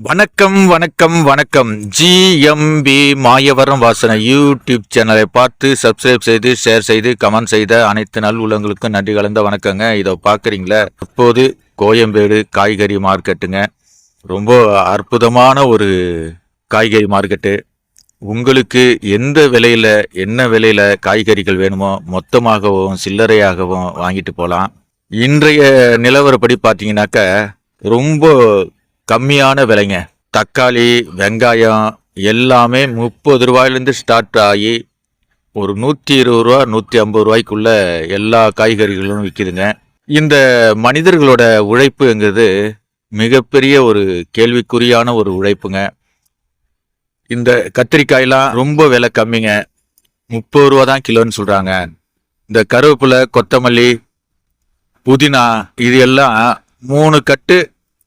வணக்கம் வணக்கம் வணக்கம். ஜிஎம்பி மாயவரம் வாசனை யூடியூப் சேனலை பார்த்து சப்ஸ்கிரைப் செய்து ஷேர் செய்து கமெண்ட் செய்த அனைத்து நல் உள்ளங்களுக்கும் நன்றி கலந்த வணக்கங்க. இதை பார்க்குறீங்களா? இப்போது கோயம்பேடு காய்கறி மார்க்கெட்டுங்க. ரொம்ப அற்புதமான ஒரு காய்கறி மார்க்கெட்டு. உங்களுக்கு எந்த விலையில் என்ன விலையில் காய்கறிகள் வேணுமோ மொத்தமாகவும் சில்லறையாகவும் வாங்கிட்டு போகலாம் இன்றைய நிலவரப்படி பார்த்தீங்கன்னாக்க ரொம்ப கம்மியான விலைங்க. தக்காளி வெங்காயம் எல்லாமே முப்பது ரூபாயிலேருந்து ஸ்டார்ட் ஆகி ஒரு நூற்றி இருபது ரூபா நூற்றி ஐம்பது ரூபாய்க்குள்ள எல்லா காய்கறிகளும் விற்கிதுங்க இந்த மனிதர்களோட உழைப்புங்கிறது மிகப்பெரிய ஒரு கேள்விக்குறியான ஒரு உழைப்புங்க. இந்த கத்திரிக்காயெலாம் ரொம்ப விலை கம்மிங்க. முப்பது ரூபா தான் கிலோன்னு சொல்கிறாங்க இந்த கருவேப்பிலை கொத்தமல்லி புதினா இது எல்லாம் மூணு கட்டு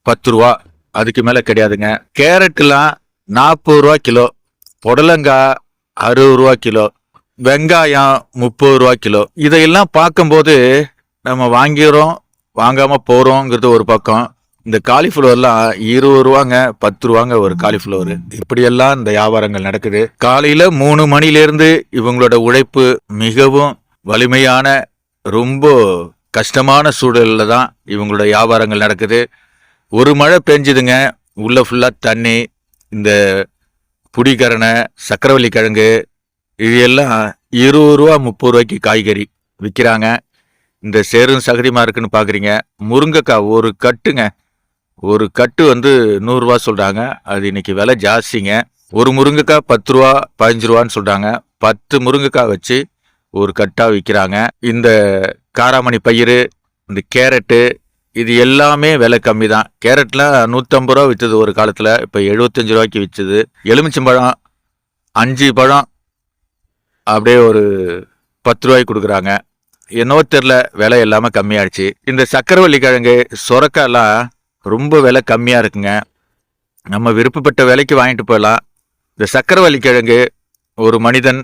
பத்து ரூபா. அதுக்கு மேலே கிடையாதுங்க. கேரட்லாம் நாற்பது ரூபா கிலோ. புடலங்காய் அறுபது ரூபா கிலோ. வெங்காயம் முப்பது ரூபா கிலோ. இதையெல்லாம் பார்க்கும்போது நம்ம வாங்கிறோம் வாங்காமல் போகிறோங்கிறது ஒரு பக்கம். இந்த காலிஃப்ளவர்லாம் இருபது ரூபாங்க பத்து ரூபாங்க ஒரு காலிஃப்ளவர். இப்படியெல்லாம் இந்த வியாபாரங்கள் நடக்குது. காலையில் மூணு மணிலேருந்து இவங்களோட உழைப்பு மிகவும் வலிமையான ரொம்ப கஷ்டமான சூழலில் தான் இவங்களோட வியாபாரங்கள் நடக்குது. ஒரு மழை பெஞ்சுதுங்க. உள்ளே ஃபுல்லாக தண்ணி இந்த புடிக்கரணை சக்கரவள்ளி கிழங்கு இது எல்லாம் இருபது ரூபா முப்பது ரூபாய்க்கு காய்கறி விற்கிறாங்க இந்த சேரும் சகதியமாக இருக்குன்னு பார்க்குறீங்க முருங்கைக்காய் ஒரு கட்டுங்க. ஒரு கட்டு வந்து நூறுரூவா சொல்கிறாங்க அது இன்னைக்கு விலை ஜாஸ்திங்க. ஒரு முருங்கைக்காய் பத்து ரூபா பதினஞ்சு ரூபான்னு சொல்கிறாங்க பத்து முருங்கைக்காய் வச்சு ஒரு கட்டாக விற்கிறாங்க இந்த காராமணி பயிறு இந்த கேரட்டு இது எல்லாமே விலை கம்மி தான். கேரட்டில் நூற்றம்பது ரூபா விற்றுது ஒரு காலத்தில் இப்போ எழுபத்தஞ்சு ரூபாய்க்கு விற்றுது எலுமிச்சம்பழம் அஞ்சு பழம் அப்படியே ஒரு பத்து ரூபாய்க்கு கொடுக்குறாங்க. என்னவோ தெரில விலை எல்லாமே கம்மியாயிடுச்சு. இந்த சக்கரவள்ளி கிழங்கு சுரக்காலாம் ரொம்ப விலை கம்மியாக இருக்குங்க. நம்ம விருப்பப்பட்ட விலைக்கு வாங்கிட்டு போயிடலாம். இந்த சக்கரவள்ளி கிழங்கு ஒரு மனிதன்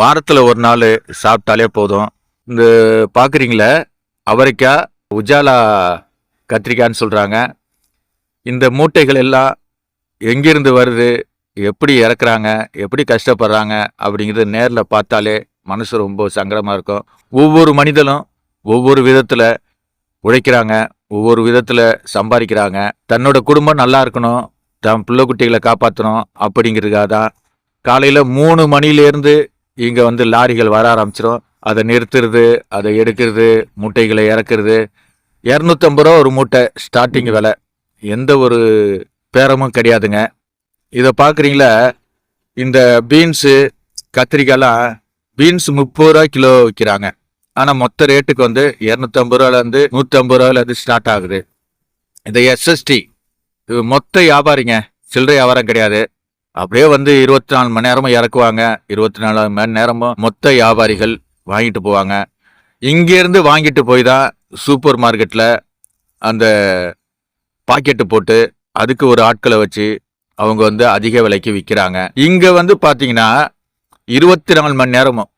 வாரத்தில் ஒரு நாள் சாப்பிட்டாலே போதும். இந்த பார்க்குறீங்களே அவரைக்காய் உஜாலா கத்திரிக்காய்ன்னு சொல்கிறாங்க இந்த மூட்டைகள் எல்லாம் எங்கிருந்து வருது? எப்படி இறக்குறாங்க? எப்படி கஷ்டப்படுறாங்க? அப்படிங்கிறது நேரில் பார்த்தாலே மனசு ரொம்ப சங்கடமாக இருக்கும். ஒவ்வொரு மனிதனும் ஒவ்வொரு விதத்தில் உழைக்கிறாங்க ஒவ்வொரு விதத்தில் சம்பாதிக்கிறாங்க. தன்னோட குடும்பம் நல்லா இருக்கணும் தன் பிள்ளை குட்டிகளை காப்பாற்றணும் அப்படிங்கிறதுக்காக தான் காலையில் மூணு மணிலேருந்து இங்கே வந்து லாரிகள் வர ஆரம்பிச்சிடும் அதை நிறுத்துறது அதை எடுக்கிறது மூட்டைகளை இறக்குறது இரநூத்தம்பது ரூபா ஒரு மூட்டை ஸ்டார்டிங் விலை. எந்த ஒரு பேரமும் கிடையாதுங்க. இதை பார்க்குறீங்களா? இந்த பீன்ஸு கத்திரிக்காய்லாம் பீன்ஸ் முப்பது ரூபா கிலோ விற்கிறாங்க. ஆனால் மொத்த ரேட்டுக்கு வந்து இரநூத்தம்பது ரூபாலேருந்து நூற்றம்பது ரூபாலேருந்து ஸ்டார்ட் ஆகுது. இந்த எஸ்எஸ்டி இது மொத்த வியாபாரிங்க. சில்லறை வியாபாரம் கிடையாது. அப்படியே வந்து இருபத்தி நாலு மணி நேரமும் இறக்குவாங்க. இருபத்தி நாலு மணி நேரமும் மொத்த வியாபாரிகள் வாங்கிட்டு போவாங்க. இங்கேருந்து வாங்கிட்டு போய் தான் சூப்பர் மார்க்கெட்டில் அந்த பாக்கெட்டு போட்டு அதுக்கு ஒரு ஆட்களை வச்சு அவங்க வந்து அதிக விலைக்கு விற்கிறாங்க இங்கே வந்து பார்த்தீங்கன்னா இருபத்தி நாலு மணி நேரமும்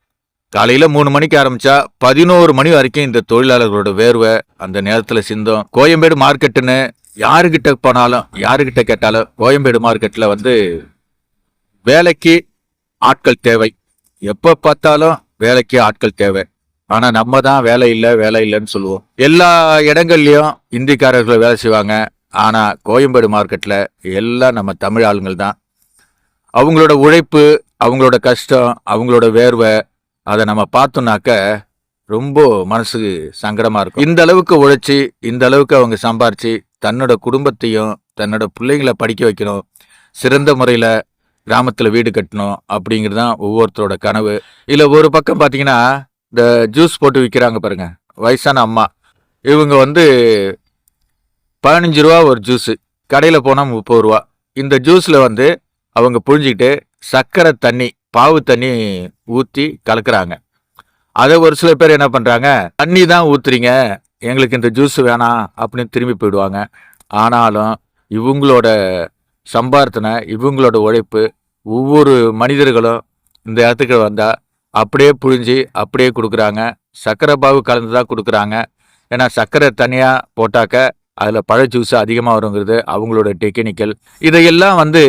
காலையில் மூணு மணிக்கு ஆரம்பித்தா பதினோரு மணி வரைக்கும் இந்த தொழிலாளர்களோட வேர்வை அந்த நேரத்தில் சிந்தும். கோயம்பேடு மார்க்கெட்டுன்னு யாருக்கிட்ட போனாலும் யாருக்கிட்ட கேட்டாலும் கோயம்பேடு மார்க்கெட்டில் வந்து வேலைக்கு ஆட்கள் தேவை. எப்போ பார்த்தாலும் வேலைக்கு ஆட்கள் தேவை. ஆனால் நம்ம தான் வேலை இல்லை வேலை இல்லைன்னு சொல்லுவோம். எல்லா இடங்கள்லையும் இந்திக்காரர்கள் வேலை செய்வாங்க. ஆனால் கோயம்பேடு மார்க்கெட்டில் எல்லாம் நம்ம தமிழ் ஆளுங்கள் தான். அவங்களோட உழைப்பு அவங்களோட கஷ்டம் அவங்களோட வேர்வை அதை நம்ம பார்த்தோம்னாக்க ரொம்ப மனசுக்கு சங்கடமாக இருக்கும். இந்த அளவுக்கு உழைச்சி இந்த அளவுக்கு அவங்க சம்பாரிச்சு தன்னோட குடும்பத்தையும் தன்னோட பிள்ளைங்களை படிக்க வைக்கணும். சிறந்த முறையில் கிராமத்தில் வீடு கட்டணும் அப்படிங்கிறது தான் ஒவ்வொருத்தரோட கனவு. இல்லை ஒரு பக்கம் பார்த்தீங்கன்னா இந்த ஜூஸ் போட்டு விற்கிறாங்க பாருங்க. வயசான அம்மா. இவங்க வந்து பதினஞ்சு ரூபா ஒரு ஜூஸு. கடையில் போனால் முப்பது ரூபா. இந்த ஜூஸில் வந்து அவங்க புழிஞ்சிக்கிட்டு சர்க்கரை தண்ணி பாவு தண்ணி ஊற்றி கலக்குறாங்க. அதை ஒரு சில பேர் என்ன பண்ணுறாங்க தண்ணி தான் ஊற்றுறீங்க எங்களுக்கு இந்த ஜூஸ் வேணாம் அப்படின்னு திரும்பி போயிடுவாங்க. ஆனாலும் இவங்களோட சம்பார்த்தனை இவங்களோட உழைப்பு ஒவ்வொரு மனிதர்களும் இந்த இடத்துக்கு வந்தால் அப்படியே புழிஞ்சு அப்படியே கொடுக்குறாங்க. சர்க்கரை பாவு கலந்து தான் கொடுக்குறாங்க. ஏன்னா சர்க்கரை தனியாக போட்டாக்க அதில் பழ ஜூஸ் அதிகமாக வருங்கிறது அவங்களோட டெக்னிக்கல் இதையெல்லாம் வந்து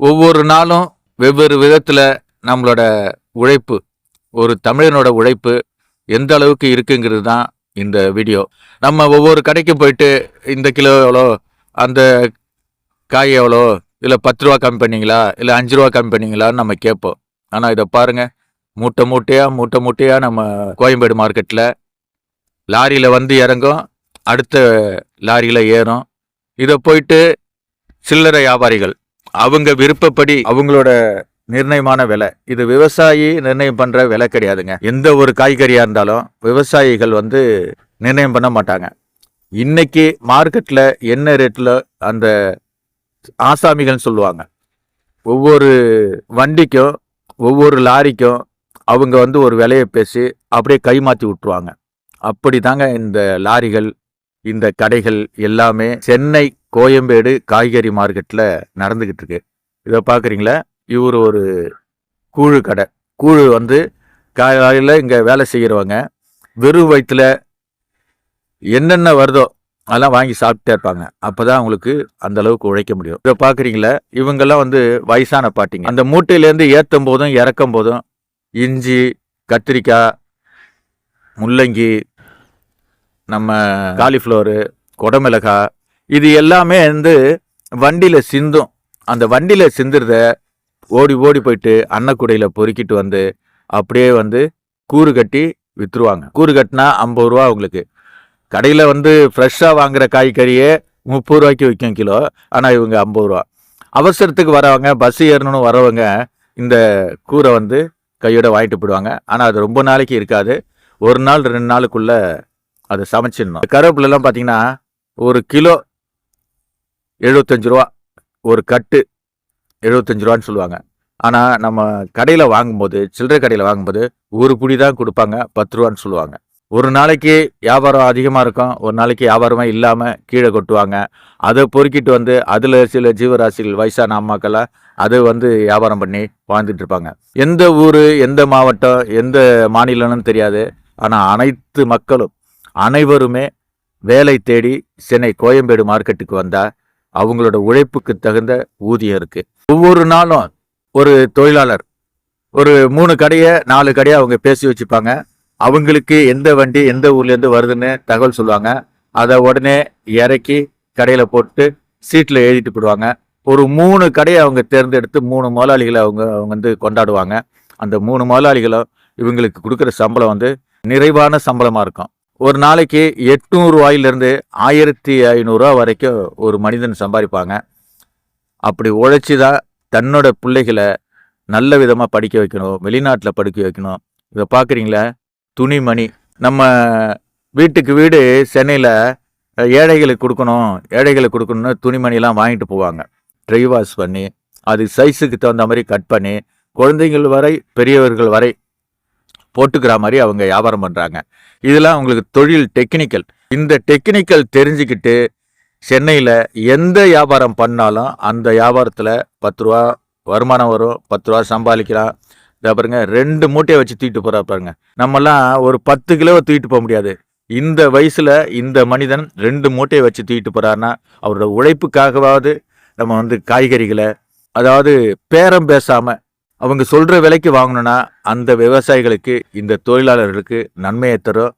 ஒவ்வொரு நாளும் வெவ்வேறு விதத்தில் நம்மளோட உழைப்பு ஒரு தமிழனோட உழைப்பு எந்த அளவுக்கு இருக்குங்கிறது தான் இந்த வீடியோ நம்ம ஒவ்வொரு கடைக்கும் போயிட்டு இந்த கிலோ எவ்வளோ அந்த காய் எவ்வளோ இல்லை பத்து ரூபா கம்மி பண்ணிங்களா இல்லை அஞ்சு ரூபா கம்மி பண்ணிங்களான்னு நம்ம கேட்போம். ஆனால் இதை பாருங்கள் மூட்டை மூட்டையாக மூட்டை மூட்டையாக நம்ம கோயம்பேடு மார்க்கெட்டில் லாரியில் வந்து இறங்கும். அடுத்த லாரியில் ஏறும். இதை போயிட்டு சில்லறை வியாபாரிகள் அவங்க விருப்பப்படி அவங்களோட நிர்ணயமான விலை. இது விவசாயி நிர்ணயம் பண்ணுற விலை கிடையாதுங்க. எந்த ஒரு காய்கறியாக இருந்தாலும் விவசாயிகள் வந்து நிர்ணயம் பண்ண மாட்டாங்க. இன்னைக்கு மார்க்கெட்டில் என்ன ரேட்டில் அந்த ஆசாமிகள்னு சொல்லுவாங்க. ஒவ்வொரு வண்டிக்கும் ஒவ்வொரு லாரிக்கும் அவங்க வந்து ஒரு விலையை பேசி அப்படியே கைமாற்றி விட்டுருவாங்க. அப்படி தாங்க இந்த லாரிகள் இந்த கடைகள் எல்லாமே சென்னை கோயம்பேடு காய்கறி மார்க்கெட்டில் நடந்துக்கிட்டு இருக்கு. இதை பார்க்குறீங்களா? இவர் ஒரு கூழு கடை. கூழு வந்து காலையில் இங்கே வேலை செய்கிறவங்க வெறும் வயிற்றில் என்னென்ன வருதோ அதெல்லாம் வாங்கி சாப்பிட்டே இருப்பாங்க. அப்போ தான் அவங்களுக்கு அந்த அளவுக்கு உழைக்க முடியும். இதை பார்க்குறீங்களா? இவங்கெல்லாம் வந்து வயசான பாட்டிங்க. அந்த மூட்டையிலேருந்து ஏற்றும் போதும் இறக்கும் போதும் இஞ்சி கத்திரிக்காய் முள்ளங்கி நம்ம காலிஃப்ளவரு குடமிளகாய் இது எல்லாமே வந்து வண்டியில் சிந்தும். அந்த வண்டியில் சிந்துறத ஓடி ஓடி போயிட்டு அன்னக்குடையில் பொறுக்கிட்டு வந்து அப்படியே வந்து கூறு கட்டி விற்றுருவாங்க கூறு கட்டினா ஐம்பது ரூபா அவங்களுக்கு கடையில் வந்து ஃப்ரெஷ்ஷாக வாங்குற காய்கறியே முப்பது ரூபாய்க்கு விற்கும் கிலோ. ஆனால் இவங்க ஐம்பது ரூபா. அவசரத்துக்கு வரவங்க பஸ் ஏறணும்னு வரவங்க இந்த கூரை வந்து கையோட வாங்கிட்டு போயிடுவாங்க. ஆனால் அது ரொம்ப நாளைக்கு இருக்காது. ஒரு நாள் ரெண்டு நாளுக்குள்ள அது சமைச்சிடணும். கருவேப்பிலெல்லாம் பார்த்தீங்கன்னா ஒரு கிலோ எழுபத்தஞ்சு ரூபா ஒரு கட்டு எழுபத்தஞ்சு ரூபான்னு சொல்லுவாங்க. ஆனால் நம்ம கடையில் வாங்கும்போது சில்லறை கடையில் வாங்கும்போது ஒரு புடி தான் கொடுப்பாங்க பத்து ரூபான்னு சொல்லுவாங்க. ஒரு நாளைக்கு வியாபாரம் அதிகமாக இருக்கும். ஒரு நாளைக்கு வியாபாரமே இல்லாமல் கீழே கொட்டுவாங்க. அதை பொறுக்கிட்டு வந்து அதில் சில ஜீவராசிகள் வயசான அம்மாக்களை அது வந்து வியாபாரம் பண்ணி வாழ்ந்துட்டு இருப்பாங்க. எந்த ஊர் எந்த மாவட்டம் எந்த மாநிலம்னு தெரியாது. ஆனால் அனைத்து மக்களும் அனைவருமே வேலை தேடி சென்னை கோயம்பேடு மார்க்கெட்டுக்கு வந்தால் அவங்களோட உழைப்புக்கு தகுந்த ஊதியம் இருக்குது ஒவ்வொரு நாளும் ஒரு தொழிலாளர் ஒரு மூணு கடையை நாலு கடையை அவங்க பேசி வச்சுப்பாங்க. அவங்களுக்கு எந்த வண்டி எந்த ஊர்லேருந்து வருதுன்னு தகவல் சொல்லுவாங்க. அதை உடனே இறக்கி கடையில் போட்டு சீட்டில் எழுதிட்டு போடுவாங்க ஒரு மூணு கடையை அவங்க தேர்ந்தெடுத்து மூணு முதலாளிகளை அவங்க அவங்க வந்து கொண்டாடுவாங்க. அந்த மூணு முதலாளிகளும் இவங்களுக்கு கொடுக்குற சம்பளம் வந்து நிறைவான சம்பளமாக இருக்கும். ஒரு நாளைக்கு எட்நூறுவாயிலிருந்து ஆயிரத்தி ஐநூறுரூவா வரைக்கும் ஒரு மனிதன் சம்பாதிப்பாங்க. அப்படி உழைச்சி தான் தன்னோட பிள்ளைகளை நல்ல விதமாக படிக்க வைக்கணும் வெளிநாட்டில் படிக்க வைக்கணும். இதை பார்க்குறீங்களா? துணிமணி. நம்ம வீட்டுக்கு வீடு சென்னையில் ஏழைகளுக்கு கொடுக்கணும் ஏழைகளுக்கு கொடுக்கணும்னு துணிமணிலாம் வாங்கிட்டு போவாங்க. ட்ரை வாஷ் பண்ணி அது சைஸுக்கு தகுந்த மாதிரி கட் பண்ணி குழந்தைகள் வரை பெரியவர்கள் வரை போட்டுக்கிற மாதிரி அவங்க வியாபாரம் பண்ணுறாங்க இதெல்லாம் அவங்களுக்கு தொழில் டெக்னிக்கல் இந்த டெக்னிக்கல் தெரிஞ்சுக்கிட்டு சென்னையில் எந்த வியாபாரம் பண்ணாலும் அந்த வியாபாரத்தில் பத்து ரூபா வருமானம் வரும் பத்து ரூபா சம்பாதிக்கலாம். இதை பாருங்க ரெண்டு மூட்டையை வச்சு தூக்கிட்டு போறா பாருங்க. நம்மலாம் ஒரு பத்து கிலோவை தூக்கிட்டு போக முடியாது. இந்த வயசுல இந்த மனிதன் ரெண்டு மூட்டையை வச்சு தூக்கிட்டு போறாருன்னா அவரோட உழைப்புக்காகவாவது நம்ம வந்து காய்கறிகளை அதாவது பேரம் பேசாம அவங்க சொல்ற விலைக்கு வாங்கணும்னா அந்த விவசாயிகளுக்கு இந்த தொழிலாளர்களுக்கு நன்மையை தரும்.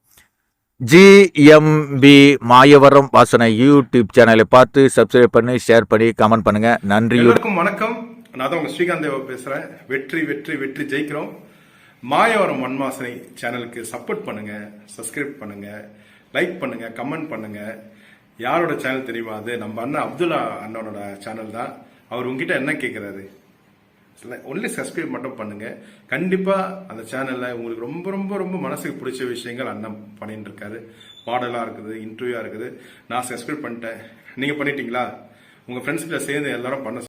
ஜிஎம்பி மாயவரம் வாசனை யூடியூப் சேனலை பார்த்து சப்ஸ்கிரைப் பண்ணி ஷேர் பண்ணி கமெண்ட் பண்ணுங்க. நன்றி. வணக்கம். நான் தான் உங்க ஸ்ரீகாந்த் தேவா பேசுறேன். வெற்றி வெற்றி வெற்றி ஜெயிக்கிறோம். மாயவரம் மண்வாசனை சேனலுக்கு சப்போர்ட் பண்ணுங்க சப்ஸ்கிரைப் பண்ணுங்க லைக் பண்ணுங்க கமெண்ட் பண்ணுங்க. யாரோட சேனல் தெரியுமா அது? நம்ம அண்ணன் அப்துல்லா அண்ணனோட சேனல் தான். அவர் உங்ககிட்ட என்ன கேட்கிறாரு ஒன்லி சப்ஸ்கிரைப் மட்டும் பண்ணுங்க. கண்டிப்பா அந்த சேனல்ல உங்களுக்கு ரொம்ப ரொம்ப ரொம்ப மனசுக்கு பிடிச்ச விஷயங்கள் அண்ணன் பண்ணிட்டு இருக்காரு. பாடலா இருக்குது இன்டர்வியூவா இருக்குது. நான் சப்ஸ்கிரைப் பண்ணிட்டேன். நீங்க பண்ணிட்டீங்களா? உங்க ஃப்ரெண்ட்ஸ் கிட்ட சேர்ந்து எல்லாரும் பண்ண